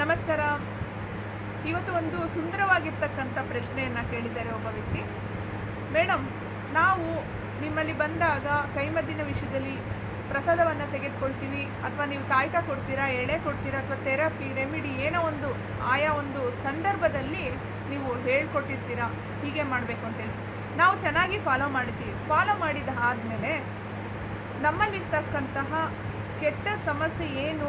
ನಮಸ್ಕಾರ. ಇವತ್ತು ಒಂದು ಸುಂದರವಾಗಿರ್ತಕ್ಕಂಥ ಪ್ರಶ್ನೆಯನ್ನು ಕೇಳಿದ್ದಾರೆ ಒಬ್ಬ ವ್ಯಕ್ತಿ. ಮೇಡಮ್ ನಾವು ನಿಮ್ಮಲ್ಲಿ ಬಂದಾಗ ಕೈಮದ್ದಿನ ವಿಷಯದಲ್ಲಿ ಪ್ರಸಾದವನ್ನು ತೆಗೆದುಕೊಳ್ತೀವಿ ಅಥವಾ ನೀವು ತಾಯ್ತ ಕೊಡ್ತೀರಾ, ಎಳೆ ಕೊಡ್ತೀರಾ ಅಥವಾ ಥೆರಪಿ, ರೆಮಿಡಿ ಏನೋ ಒಂದು, ಆಯಾ ಒಂದು ಸಂದರ್ಭದಲ್ಲಿ ನೀವು ಹೇಳ್ಕೊಟ್ಟಿರ್ತೀರಾ, ಹೀಗೆ ಮಾಡಬೇಕು ಅಂತೇಳಿ ನಾವು ಚೆನ್ನಾಗಿ ಫಾಲೋ ಮಾಡ್ತೀವಿ. ಫಾಲೋ ಮಾಡಿದ ಆದಮೇಲೆ ನಮ್ಮಲ್ಲಿರ್ತಕ್ಕಂತಹ ಕೆಟ್ಟ ಸಮಸ್ಯೆ ಏನು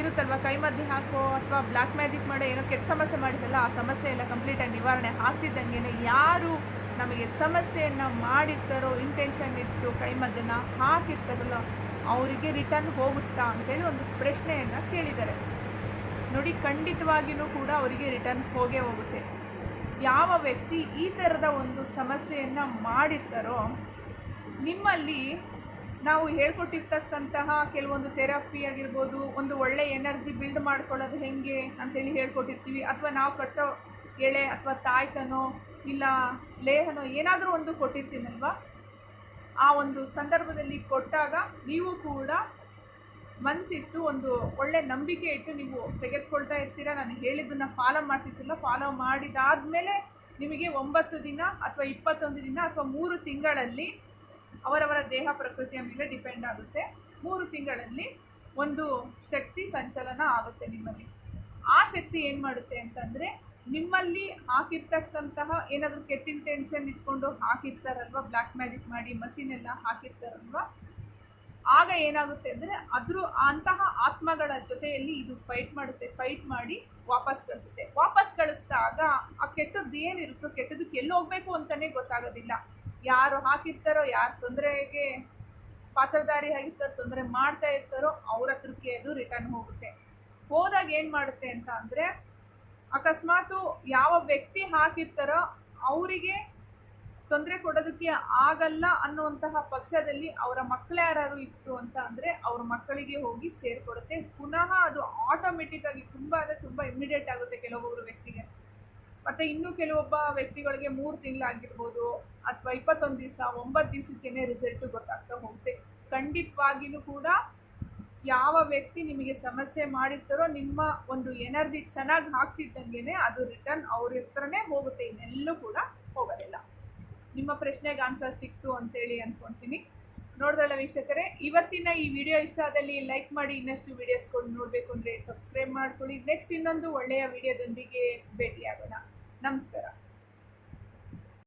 ಇರುತ್ತಲ್ವ? ಕೈಮದ್ದಿ ಹಾಕೋ ಅಥವಾ ಬ್ಲ್ಯಾಕ್ ಮ್ಯಾಜಿಕ್ ಮಾಡೋ ಏನೋ ಕೆಟ್ಟ ಸಮಸ್ಯೆ ಮಾಡಿದಲ್ಲ ಆ ಸಮಸ್ಯೆ ಎಲ್ಲ ಕಂಪ್ಲೀಟಾಗಿ ನಿವಾರಣೆ ಆಗ್ತಿದ್ದಂಗೆ ಯಾರು ನಮಗೆ ಸಮಸ್ಯೆಯನ್ನು ಮಾಡಿರ್ತಾರೋ ಇಂಟೆನ್ಷನ್ ಇತ್ತು ಕೈಮದ್ದನ್ನು ಹಾಕಿರ್ತಾರಲ್ಲ, ಅವರಿಗೆ ರಿಟರ್ನ್ ಹೋಗುತ್ತಾ ಅಂತೇಳಿ ಒಂದು ಪ್ರಶ್ನೆಯನ್ನು ಕೇಳಿದ್ದಾರೆ. ನೋಡಿ ಖಂಡಿತವಾಗಿಯೂ ಕೂಡ ಅವರಿಗೆ ರಿಟರ್ನ್ ಹೋಗೇ ಹೋಗುತ್ತೆ. ಯಾವ ವ್ಯಕ್ತಿ ಈ ಥರದ ಒಂದು ಸಮಸ್ಯೆಯನ್ನು ಮಾಡಿರ್ತಾರೋ, ನಿಮ್ಮಲ್ಲಿ ನಾವು ಹೇಳ್ಕೊಟ್ಟಿರ್ತಕ್ಕಂತಹ ಕೆಲವೊಂದು ಥೆರಪಿ ಆಗಿರ್ಬೋದು, ಒಂದು ಒಳ್ಳೆ ಎನರ್ಜಿ ಬಿಲ್ಡ್ ಮಾಡ್ಕೊಳ್ಳೋದು ಹೇಗೆ ಅಂತೇಳಿ ಹೇಳ್ಕೊಟ್ಟಿರ್ತೀವಿ. ಅಥವಾ ನಾವು ಕಟ್ಟೋ ಎಳೆ ಅಥವಾ ತಾಯ್ತನೋ ಇಲ್ಲ ಲೇಹನೋ ಏನಾದರೂ ಒಂದು ಕೊಟ್ಟಿರ್ತೀನಲ್ವ? ಆ ಒಂದು ಸಂದರ್ಭದಲ್ಲಿ ಕೊಟ್ಟಾಗ ನೀವು ಕೂಡ ಮನಸ್ಸಿಟ್ಟು ಒಂದು ಒಳ್ಳೆ ನಂಬಿಕೆ ಇಟ್ಟು ನೀವು ತೆಗೆದುಕೊಳ್ತಾ ಇರ್ತೀರಾ? ನಾನು ಹೇಳಿದ್ದನ್ನು ಫಾಲೋ ಮಾಡ್ತಿರ್ತಿಲ್ಲ ಫಾಲೋ ಮಾಡಿದಾದ್ಮೇಲೆ ನಿಮಗೆ ಒಂಬತ್ತು ದಿನ ಅಥವಾ ಇಪ್ಪತ್ತೊಂದು ದಿನ ಅಥವಾ ಮೂರು ತಿಂಗಳಲ್ಲಿ ಅವರವರ ದೇಹ ಪ್ರಕೃತಿಯ ಮೇಲೆ ಡಿಪೆಂಡ್ ಆಗುತ್ತೆ. ಮೂರು ತಿಂಗಳಲ್ಲಿ ಒಂದು ಶಕ್ತಿ ಸಂಚಲನ ಆಗುತ್ತೆ ನಿಮ್ಮಲ್ಲಿ. ಆ ಶಕ್ತಿ ಏನು ಮಾಡುತ್ತೆ ಅಂತಂದರೆ, ನಿಮ್ಮಲ್ಲಿ ಹಾಕಿರ್ತಕ್ಕಂತಹ ಏನಾದರೂ ಕೆಟ್ಟ ಇಂಟೆನ್ಷನ್ ಇಟ್ಕೊಂಡು ಹಾಕಿರ್ತಾರಲ್ವ ಬ್ಲ್ಯಾಕ್ ಮ್ಯಾಜಿಕ್ ಮಾಡಿ ಮಸೀನೆಲ್ಲ ಹಾಕಿರ್ತಾರಲ್ವ, ಆಗ ಏನಾಗುತ್ತೆ ಅಂದರೆ ಅದ್ರ ಅಂತಹ ಆತ್ಮಗಳ ಜೊತೆಯಲ್ಲಿ ಇದು ಫೈಟ್ ಮಾಡುತ್ತೆ. ಫೈಟ್ ಮಾಡಿ ವಾಪಸ್ ಕಳಿಸುತ್ತೆ. ವಾಪಸ್ ಕಳಿಸಿದಾಗ ಆ ಕೆಟ್ಟದ್ದು ಏನಿರುತ್ತೋ ಕೆಟ್ಟದಕ್ಕೆ ಎಲ್ಲಿ ಹೋಗಬೇಕು ಅಂತಲೇ ಗೊತ್ತಾಗೋದಿಲ್ಲ. ಯಾರು ಹಾಕಿರ್ತಾರೋ, ಯಾರು ತೊಂದರೆಗೆ ಪಾತ್ರಧಾರಿ ಆಗಿರ್ತಾರೋ, ತೊಂದರೆ ಮಾಡ್ತಾ ಇರ್ತಾರೋ, ಅವ್ರ ಹತ್ರಕ್ಕೆ ಅದು ರಿಟರ್ನ್ ಹೋಗುತ್ತೆ. ಹೋದಾಗ ಏನು ಮಾಡುತ್ತೆ ಅಂತ ಅಂದರೆ, ಅಕಸ್ಮಾತು ಯಾವ ವ್ಯಕ್ತಿ ಹಾಕಿರ್ತಾರೋ, ಅವರಿಗೆ ತೊಂದರೆ ಕೊಡೋದಕ್ಕೆ ಆಗಲ್ಲ ಅನ್ನುವಂತಹ ಪಕ್ಷದಲ್ಲಿ ಅವರ ಮಕ್ಕಳು ಯಾರು ಇತ್ತು ಅಂತ ಅಂದರೆ, ಅವ್ರ ಮಕ್ಕಳಿಗೆ ಹೋಗಿ ಸೇರಿಕೊಡುತ್ತೆ. ಪುನಃ ಅದು ಆಟೋಮೆಟಿಕ್ ಆಗಿ ತುಂಬ ಅಂದರೆ ತುಂಬ ಇಮಿಡಿಯೇಟ್ ಆಗುತ್ತೆ ಕೆಲವೊಬ್ಬರು ವ್ಯಕ್ತಿಗೆ. ಮತ್ತು ಇನ್ನೂ ಕೆಲವೊಬ್ಬ ವ್ಯಕ್ತಿಗಳಿಗೆ ಮೂರು ತಿಂಗಳಾಗಿರ್ಬೋದು ಅಥವಾ ಇಪ್ಪತ್ತೊಂದು ದಿವಸ, ಒಂಬತ್ತು ದಿವಸಕ್ಕೇ ರಿಸಲ್ಟು ಗೊತ್ತಾಗ್ತಾ ಹೋಗುತ್ತೆ. ಖಂಡಿತವಾಗಿಯೂ ಕೂಡ ಯಾವ ವ್ಯಕ್ತಿ ನಿಮಗೆ ಸಮಸ್ಯೆ ಮಾಡಿರ್ತಾರೋ, ನಿಮ್ಮ ಒಂದು ಎನರ್ಜಿ ಚೆನ್ನಾಗಿ ಹಾಕ್ತಿದ್ದಂಗೆ ಅದು ರಿಟರ್ನ್ ಅವ್ರ ಹತ್ರನೇ ಹೋಗುತ್ತೆ, ಇನ್ನೆಲ್ಲೂ ಕೂಡ ಹೋಗೋದಿಲ್ಲ. ನಿಮ್ಮ ಪ್ರಶ್ನೆಗೆ ಆನ್ಸರ್ ಸಿಕ್ತು ಅಂತೇಳಿ ಅಂದ್ಕೊತೀನಿ ನೋಡಿದಳ ವೀಕ್ಷಕರೇ, ಇವತ್ತಿನ ಈ ವಿಡಿಯೋ ಇಷ್ಟ ಆದಲ್ಲಿ ಲೈಕ್ ಮಾಡಿ, ಇನ್ನಷ್ಟು ವಿಡಿಯೋಸ್ಗಳು ನೋಡಬೇಕು ಅಂದರೆ ಸಬ್ಸ್ಕ್ರೈಬ್ ಮಾಡ್ಕೊಳ್ಳಿ. ನೆಕ್ಸ್ಟ್ ಇನ್ನೊಂದು ಒಳ್ಳೆಯ ವಿಡಿಯೋದೊಂದಿಗೆ ಭೇಟಿಯಾಗೋಣ. ನಮಸ್ಕಾರ.